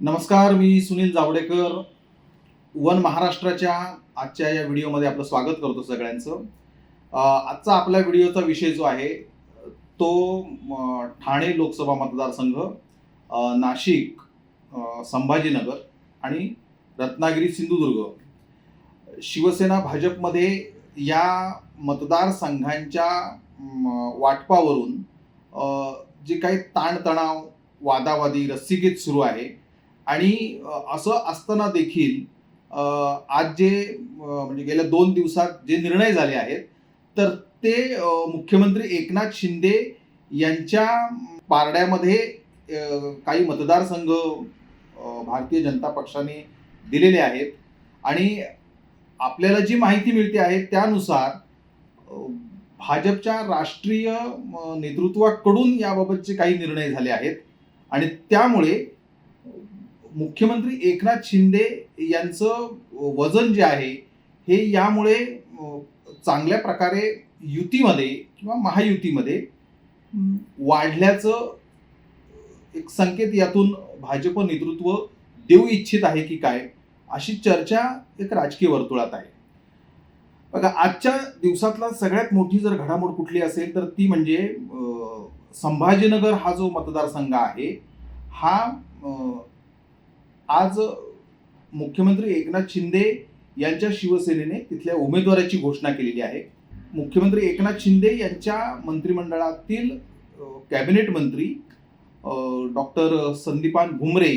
नमस्कार मी सुनील जावडेकर. वन महाराष्ट्राच्या आजच्या या व्हिडिओमध्ये आपलं स्वागत करतो सगळ्यांचं. आजचा आपल्या व्हिडिओचा विषय जो आहे तो ठाणे लोकसभा मतदारसंघ नाशिक संभाजीनगर आणि रत्नागिरी सिंधुदुर्ग. शिवसेना भाजपमध्ये या मतदारसंघांच्या वाटपावरून जे काही ताणतणाव वादावादी रस्सीगीत सुरू आहे आणि असं असताना देखील आज जे म्हणजे गेल्या दोन दिवसात जे निर्णय झाले आहेत तर ते मुख्यमंत्री एकनाथ शिंदे यांच्या पारड्यामध्ये काही मतदारसंघ भारतीय जनता पक्षाने दिलेले आहेत. आणि आपल्याला जी माहिती मिळते आहे त्यानुसार भाजपच्या राष्ट्रीय नेतृत्वाकडून याबाबतचे काही निर्णय झाले आहेत. आणि त्यामुळे मुख्यमंत्री एकनाथ शिंदे यांचं वजन जे आहे हे यामुळे चांगल्या प्रकारे युतीमध्ये किंवा महायुतीमध्ये वाढल्याचं एक संकेत यातून भाजप नेतृत्व देऊ इच्छित आहे की काय अशी चर्चा एक राजकीय वर्तुळात आहे. बघा आजच्या दिवसातला सगळ्यात मोठी जर घडामोड कुठली असेल तर ती म्हणजे संभाजीनगर हा जो मतदारसंघ आहे हा आज मुख्यमंत्री एकनाथ शिंदे यांच्या शिवसेनेने तिथल्या उमेदवाराची घोषणा केलेली आहे. मुख्यमंत्री एकनाथ शिंदे यांच्या मंत्रिमंडळातील कॅबिनेट मंत्री डॉक्टर संदीपान भुमरे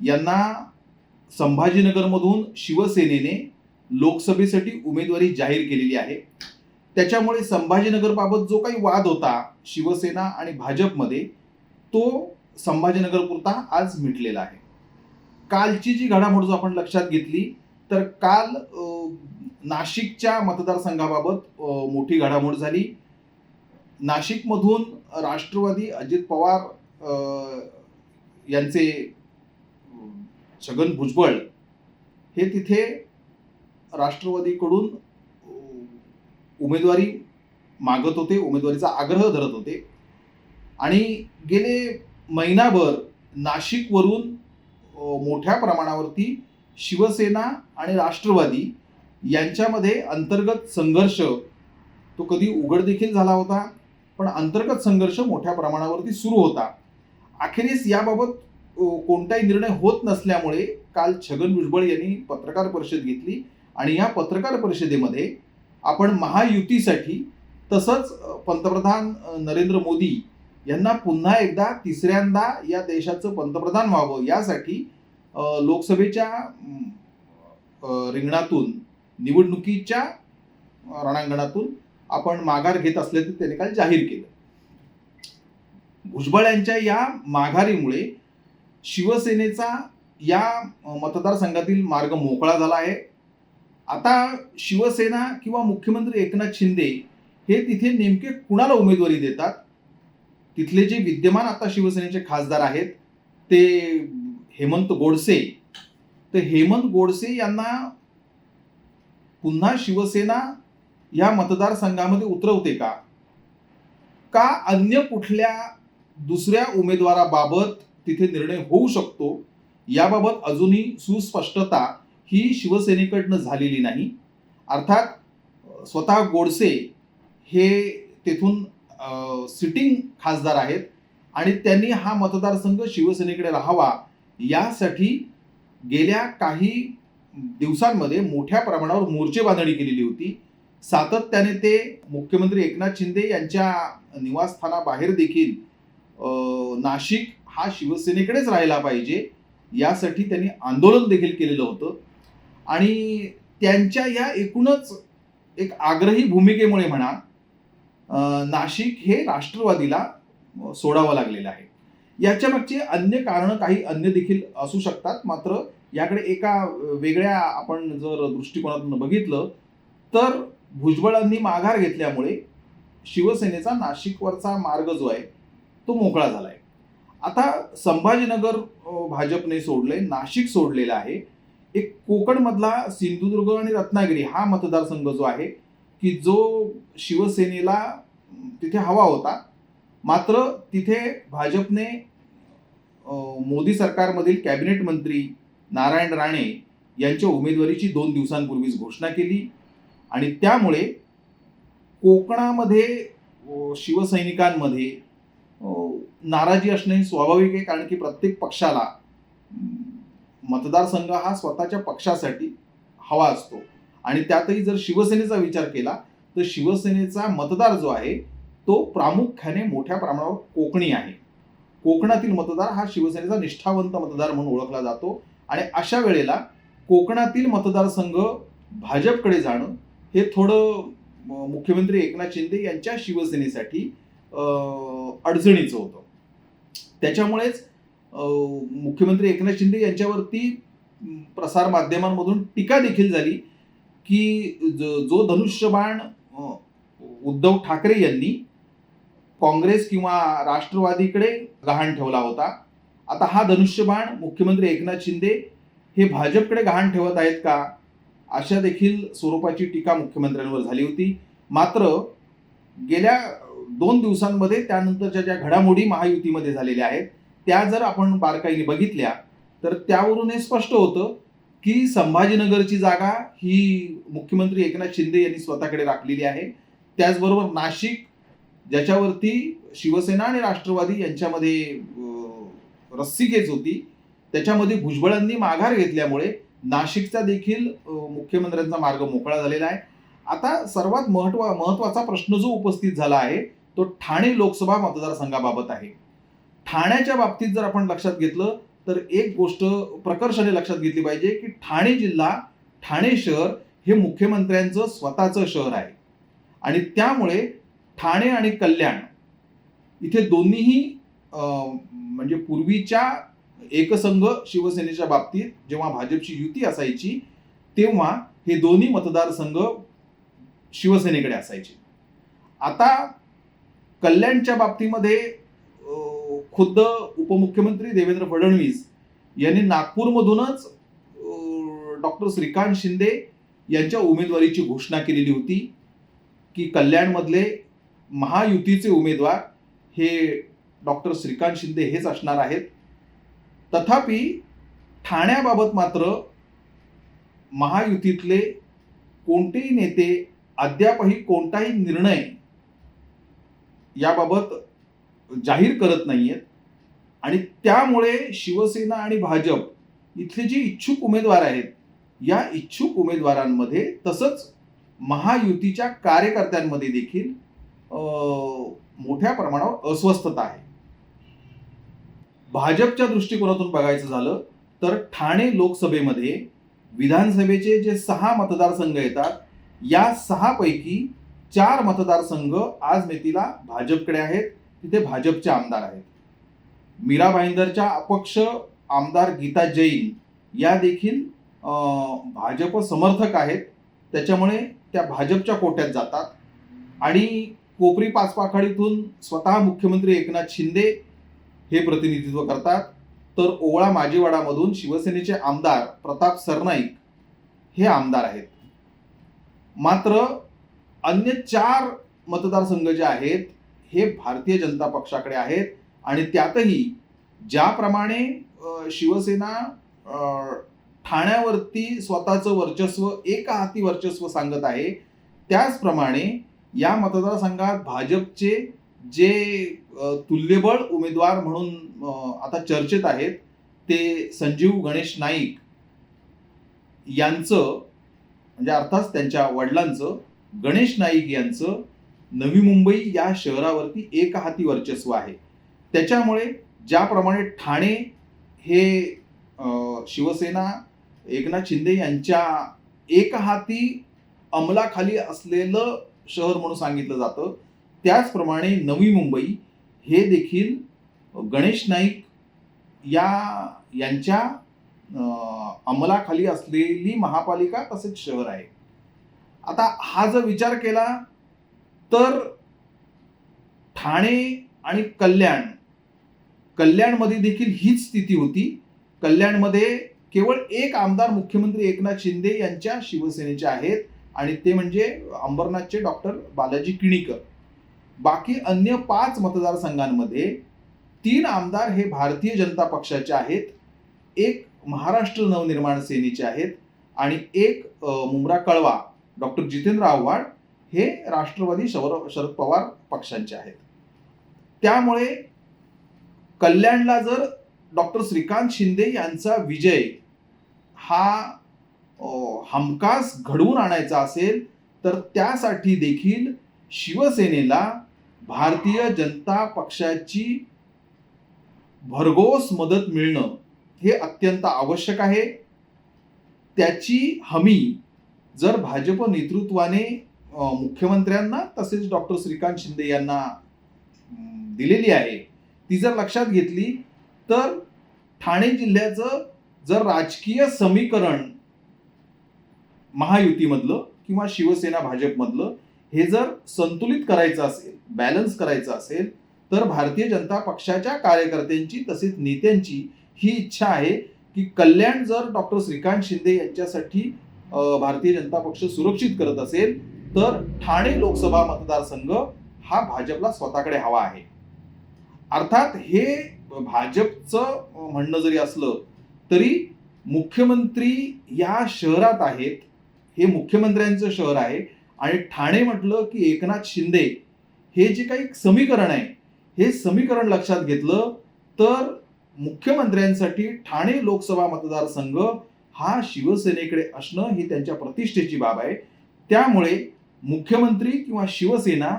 यांना संभाजीनगरमधून शिवसेनेने लोकसभेसाठी उमेदवारी जाहीर केलेली आहे. त्याच्यामुळे संभाजीनगरबाबत जो काही वाद होता शिवसेना आणि भाजपमध्ये तो संभाजीनगरपुरता आज मिटलेला आहे. कालची जी घडामोड जर आपण लक्षात घेतली तर काल नाशिकच्या मतदारसंघाबाबत मोठी घडामोड झाली. नाशिकमधून राष्ट्रवादी अजित पवार यांचे छगन भुजबळ हे तिथे राष्ट्रवादीकडून उमेदवारी मागत होते उमेदवारीचा आग्रह धरत होते. आणि गेले महिनाभर नाशिकवरून मोठ्या प्रमाणावरती शिवसेना आणि राष्ट्रवादी यांच्यामध्ये अंतर्गत संघर्ष तो कधी उघड देखील झाला होता पण अंतर्गत संघर्ष मोठ्या प्रमाणावरती सुरू होता. अखेरीस याबाबत कोणताही निर्णय होत नसल्यामुळे काल छगन भुजबळ यांनी पत्रकार परिषद घेतली आणि या पत्रकार परिषदेमध्ये आपण महायुतीसाठी तसंच पंतप्रधान नरेंद्र मोदी यांना पुन्हा एकदा तिसऱ्यांदा या देशाचं पंतप्रधान व्हावं. यासाठी लोकसभेच्या रिंगणातून निवडणुकीच्या रणांगणातून आपण माघार घेत असल्याचं त्यांनी काल जाहीर केलं. भुजबळ यांच्या या माघारीमुळे शिवसेनेचा या मतदारसंघातील मार्ग मोकळा झाला आहे. आता शिवसेना किंवा मुख्यमंत्री एकनाथ शिंदे हे तिथे नेमके कुणाला उमेदवारी देतात? तिथले जे विद्यमान आता शिवसेनेचे खासदार आहेत ते हेमंत गोडसे. तर हेमंत गोडसे यांना पुन्हा शिवसेना या मतदारसंघामध्ये उतरवते का? का अन्य कुठल्या दुसऱ्या उमेदवाराबाबत तिथे निर्णय होऊ शकतो? याबाबत अजूनही सुस्पष्टता ही शिवसेनेकडनं झालेली नाही. अर्थात स्वतः गोडसे हे तेथून सिटिंग खासदार आहेत. आणि त्यांनी हा मतदारसंघ शिवसेनेकडे राहावा यासाठी गेल्या काही दिवसांमध्ये मोठ्या प्रमाणावर मोर्चे बांधणी केलेली होती. सातत्याने ते मुख्यमंत्री एकनाथ शिंदे यांच्या निवासस्थानाबाहेर देखील नाशिक हा शिवसेनेकडेच राहिला पाहिजे यासाठी त्यांनी आंदोलन देखील केलेलं होतं. आणि त्यांच्या या एकूणच एक आग्रही भूमिकेमुळे म्हणा नाशिक हे राष्ट्रवादीला सोडावं लागलेलं आहे. याच्या मागची अन्य कारणं काही अन्य देखील असू शकतात. मात्र याकडे एका वेगळ्या आपण जर दृष्टिकोनातून बघितलं तर भुजबळांनी माघार घेतल्यामुळे शिवसेनेचा नाशिकवरचा मार्ग जो आहे तो मोकळा झाला आहे. आता संभाजीनगर भाजपने सोडले नाशिक सोडलेलं आहे. एक कोकणमधला सिंधुदुर्ग आणि रत्नागिरी हा मतदारसंघ जो आहे की जो शिवसेनेला तिथे हवा होता मात्र तिथे भाजपने मोदी सरकारमधील कॅबिनेट मंत्री नारायण राणे यांच्या उमेदवारीची दोन दिवसांपूर्वीच घोषणा केली. आणि त्यामुळे कोकणामध्ये शिवसैनिकांमध्ये नाराजी असणे हे स्वाभाविक आहे कारण की प्रत्येक पक्षाला मतदारसंघ हा स्वतःच्या पक्षासाठी हवा असतो. आणि त्यातही जर शिवसेनेचा विचार केला तर शिवसेनेचा मतदार जो आहे तो प्रामुख्याने मोठ्या प्रमाणावर कोकणी आहे. कोकणातील मतदार हा शिवसेनेचा निष्ठावंत मतदार म्हणून ओळखला जातो. आणि अशा वेळेला कोकणातील मतदारसंघ भाजपकडे जाणं हे थोडं मुख्यमंत्री एकनाथ शिंदे यांच्या शिवसेनेसाठी अडचणीचं होतं. त्याच्यामुळेच मुख्यमंत्री एकनाथ शिंदे यांच्यावरती प्रसारमाध्यमांमधून प्रसार माध्यमांमधून टीका देखील झाली. की जो जो धनुष्यबाण उद्धव ठाकरे यांनी काँग्रेस किंवा राष्ट्रवादीकडे गहाण ठेवला होता. आता हा धनुष्यबाण मुख्यमंत्री एकनाथ शिंदे हे भाजपकडे गहाण ठेवत आहेत का? अशा देखील स्वरूपाची टीका मुख्यमंत्र्यांवर झाली होती. मात्र गेल्या दोन दिवसांमध्ये त्यानंतरच्या ज्या घडामोडी महायुतीमध्ये झालेल्या आहेत त्या जर आपण बारकाईने बघितल्या तर त्यावरून हे स्पष्ट होतं की संभाजीनगरची जागा ही मुख्यमंत्री एकनाथ शिंदे यांनी स्वतःकडे राखलेली आहे. त्याचबरोबर नाशिक ज्याच्यावरती शिवसेना आणि राष्ट्रवादी यांच्यामध्ये रस्सी रस्सीखेच होती त्याच्यामध्ये भुजबळांनी माघार घेतल्यामुळे नाशिकचा देखील मुख्यमंत्र्यांचा मार्ग मोकळा झालेला आहे. आता सर्वात महत्वा महत्त्वाचा प्रश्न जो उपस्थित झाला आहे तो ठाणे लोकसभा मतदारसंघाबाबत आहे. ठाण्याच्या बाबतीत जर आपण लक्षात घेतलं तर एक गोष्ट प्रकर्षाने लक्षात घेतली पाहिजे की ठाणे जिल्हा ठाणे शहर हे मुख्यमंत्र्यांचं स्वतःचं शहर आहे. आणि त्यामुळे ठाणे आणि कल्याण इथे दोन्हीही म्हणजे पूर्वीच्या एकसंघ शिवसेनेच्या बाबतीत जेव्हा भाजपची युती असायची तेव्हा हे दोन्ही मतदारसंघ शिवसेनेकडे असायचे. आता कल्याणच्या बाबतीमध्ये खुद्द उपमुख्यमंत्री देवेंद्र फडणवीस यांनी नागपूरमधूनच डॉक्टर श्रीकांत शिंदे यांच्या उमेदवारीची घोषणा केलेली होती की कल्याणमधले महायुतीचे उमेदवार हे डॉक्टर श्रीकांत शिंदे हेच असणार आहेत. तथापि ठाण्याबाबत मात्र महायुतीतले कोणतेही नेते अद्यापही कोणताही निर्णय याबाबत जाहीर करत नाहीयेत. आणि त्यामुळे शिवसेना आणि भाजप इथले जे इच्छुक उमेदवार आहेत या इच्छुक उमेदवारांमध्ये तसंच महायुतीच्या कार्यकर्त्यांमध्ये देखील मोठ्या प्रमाणावर अस्वस्थता आहे. भाजपच्या दृष्टिकोनातून बघायचं झालं तर ठाणे लोकसभेमध्ये विधानसभेचे जे सहा मतदारसंघ येतात या सहापैकी चार मतदारसंघ आज नेतीला भाजपकडे आहेत. तिथे भाजपचे आमदार आहेत. मीरा भाईंदरच्या अपक्ष आमदार गीता जैन या देखील भाजप समर्थक आहेत. त्याच्यामुळे त्या भाजपच्या कोट्यात जातात. आणि कोपरी पाचपाखाडीतून स्वतः मुख्यमंत्री एकनाथ शिंदे हे प्रतिनिधित्व करतात. तर ओवळा माजीवाडामधून शिवसेनेचे आमदार प्रताप सरनाईक हे आमदार आहेत. मात्र अन्य चार मतदारसंघ जे आहेत हे भारतीय जनता पक्षाकडे आहेत. आणि त्यातही ज्याप्रमाणे शिवसेना ठाण्यावरती स्वतःचं वर्चस्व एका हाती वर्चस्व सांगत आहे त्याचप्रमाणे या मतदारसंघात भाजपचे जे तुल्यबळ उमेदवार म्हणून आता चर्चेत आहेत ते संजीव गणेश नाईक यांचं म्हणजे अर्थात त्यांच्या वडिलांचं गणेश नाईक यांचं नवी मुंबई या शहरावरती एक हाती वर्चस्व आहे. त्याच्यामुळे ज्याप्रमाणे ठाणे हे शिवसेना एकनाथ शिंदे यांच्या एक हाती अंमलाखाली असलेलं शहर म्हणून सांगितलं जातं त्याचप्रमाणे नवी मुंबई हे देखील गणेश नाईक या यांच्या अंमलाखाली असलेली महापालिका तसेच शहर आहे. आता हा जर विचार केला तर ठाणे आणि कल्याण कल्याणमध्ये देखील हीच स्थिती होती. कल्याणमध्ये केवळ एक आमदार मुख्यमंत्री एकनाथ शिंदे यांच्या शिवसेनेचे आहेत आणि ते म्हणजे अंबरनाथचे डॉक्टर बालाजी किणीकर. बाकी अन्य पाच मतदारसंघांमध्ये तीन आमदार हे भारतीय जनता पक्षाचे आहेत एक महाराष्ट्र नवनिर्माण सेनेचे आहेत आणि एक मुंब्रा कळवा डॉक्टर जितेंद्र आव्हाड हे राष्ट्रवादी शवर शरद पवार पक्षांचे आहेत. त्यामुळे कल्याणला जर डॉक्टर श्रीकांत शिंदे यांचा विजय हा हमखास घडवून आणायचा असेल तर त्यासाठी देखील शिवसेनेला भारतीय जनता पक्षाची भरघोस मदत मिळणं हे अत्यंत आवश्यक आहे. त्याची हमी जर भाजप नेतृत्वाने मुख्यमंत्र्यांना तसेच डॉक्टर श्रीकांत शिंदे यांना दिलेली आहे. ती जर लक्षात घेतली तर ठाणे जिल्ह्याचं जर राजकीय समीकरण महायुतीमधलं किंवा शिवसेना भाजपमधलं हे जर संतुलित करायचं असेल बॅलन्स करायचं असेल तर भारतीय जनता पक्षाच्या कार्यकर्त्यांची तसेच नेत्यांची ही इच्छा आहे की कल्याण जर डॉक्टर श्रीकांत शिंदे यांच्यासाठी भारतीय जनता पक्ष सुरक्षित करत असेल तर ठाणे लोकसभा मतदारसंघ हा भाजपला स्वतःकडे हवा आहे. अर्थात हे भाजपचं म्हणणं जरी असलं तरी मुख्यमंत्री या शहरात आहेत हे मुख्यमंत्र्यांचं शहर आहे आणि ठाणे म्हटलं की एकनाथ शिंदे हे जे काही समीकरण आहे हे समीकरण लक्षात घेतलं तर मुख्यमंत्र्यांसाठी ठाणे लोकसभा मतदारसंघ हा शिवसेनेकडे असणं ही त्यांच्या प्रतिष्ठेची बाब आहे. त्यामुळे मुख्यमंत्री किंवा शिवसेना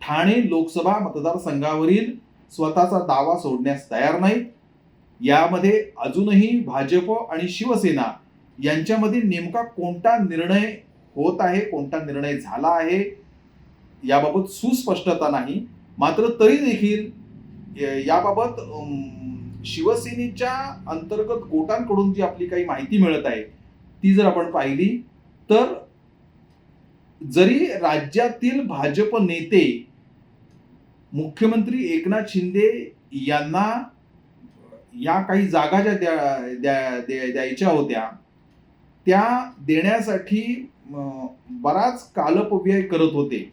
ठाणे लोकसभा मतदारसंघावरील स्वतःचा दावा सोडण्यास तयार नाहीत. यामध्ये अजूनही भाजप आणि शिवसेना यांच्यामध्ये नेमका कोणता निर्णय होत आहे कोणता निर्णय झाला आहे याबाबत सुस्पष्टता नाही. मात्र तरी देखील याबाबत शिवसेनेच्या अंतर्गत गोटांकडून जी आपली काही माहिती मिळत आहे ती जर आपण पाहिली तर जरी राज्यातील भाजप नेते मुख्यमंत्री एकनाथ शिंदे यांना या काही जागा ज्या द्या- द्या- द्या- द्यायच्या होत्या त्या देण्यासाठी बराच कालपव्यय करत होते.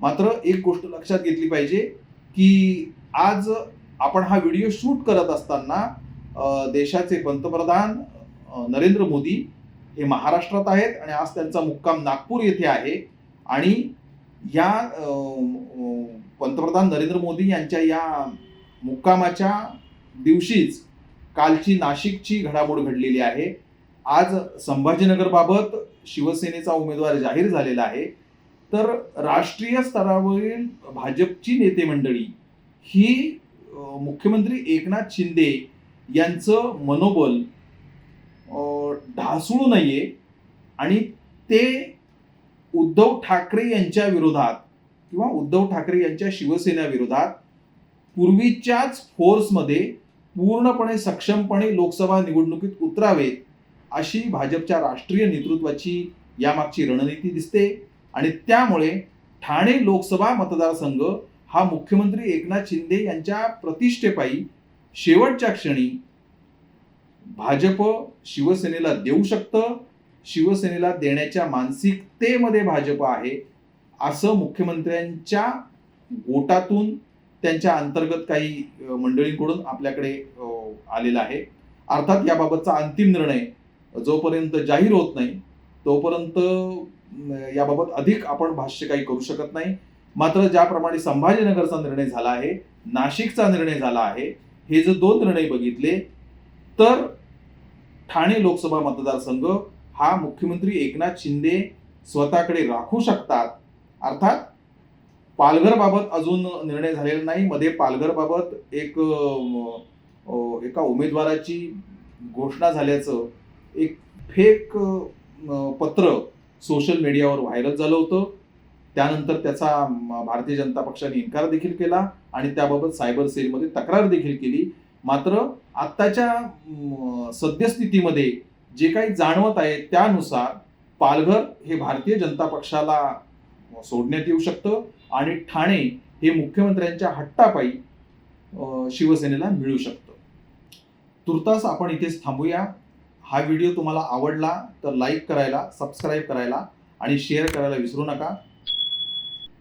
मात्र एक गोष्ट लक्षात घेतली पाहिजे की आज आपण हा व्हिडिओ शूट करत असताना देशाचे पंतप्रधान नरेंद्र मोदी हे महाराष्ट्रात आहेत आणि आज त्यांचा मुक्काम नागपूर येथे आहे. आणि या पंतप्रधान नरेंद्र मोदी यांच्या या मुक्कामाच्या दिवशीच कालची नाशिकची घडामोड घडलेली आहे. आज संभाजीनगरबाबत शिवसेनेचा उमेदवार जाहीर झालेला आहे. तर राष्ट्रीय स्तरावरील भाजपची नेते मंडळी ही मुख्यमंत्री एकनाथ शिंदे यांचं मनोबल ढासळू नये आणि ते उद्धव ठाकरे यांच्या विरोधात किंवा उद्धव ठाकरे यांच्या शिवसेना विरोधात पूर्वीच्याच फोर्समध्ये पूर्णपणे सक्षमपणे लोकसभा निवडणुकीत उतरावेत अशी भाजपच्या राष्ट्रीय नेतृत्वाची यामागची रणनीती दिसते. आणि त्यामुळे ठाणे लोकसभा मतदारसंघ हा मुख्यमंत्री एकनाथ शिंदे यांच्या प्रतिष्ठेपायी शेवटच्या क्षणी भाजप शिवसेनेला देऊ शकतं शिवसेनेला देण्याच्या मानसिकतेमध्ये भाजप आहे असं मुख्यमंत्र्यांच्या गोटातून त्यांच्या अंतर्गत काही मंडळींकडून आपल्याकडे आलेला आहे. अर्थात याबाबतचा अंतिम निर्णय जोपर्यंत जाहीर होत नाही तोपर्यंत याबाबत अधिक आपण भाष्य काही करू शकत नाही. मात्र ज्याप्रमाणे संभाजीनगरचा निर्णय झाला आहे नाशिकचा निर्णय झाला आहे हे जर दोन निर्णय बघितले तर ठाणे लोकसभा मतदारसंघ हा मुख्यमंत्री एकनाथ शिंदे स्वतःकडे राखू शकतात. अर्थात पालघरबाबत अजून निर्णय झालेला नाही. मध्ये पालघरबाबत एक एका उमेदवाराची घोषणा झाल्याचं एक फेक पत्र सोशल मीडियावर व्हायरल झालं होतं. त्यानंतर त्याचा भारतीय जनता पक्षाने इन्कार देखील केला आणि त्याबाबत सायबर सेलमध्ये तक्रार देखील केली. मात्र आत्ताच्या सद्यस्थितीमध्ये जे काही जाणवत आहे त्यानुसार पालघर हे भारतीय जनता पक्षाला सोडण्यात येऊ शकतं आणि ठाणे हे मुख्यमंत्र्यांच्या हट्टापायी शिवसेनेला मिळू शकतं. तुर्तास आपण इथेच थांबूया. हा व्हिडिओ तुम्हाला आवडला तर लाईक करायला सबस्क्राईब करायला आणि शेअर करायला विसरू नका.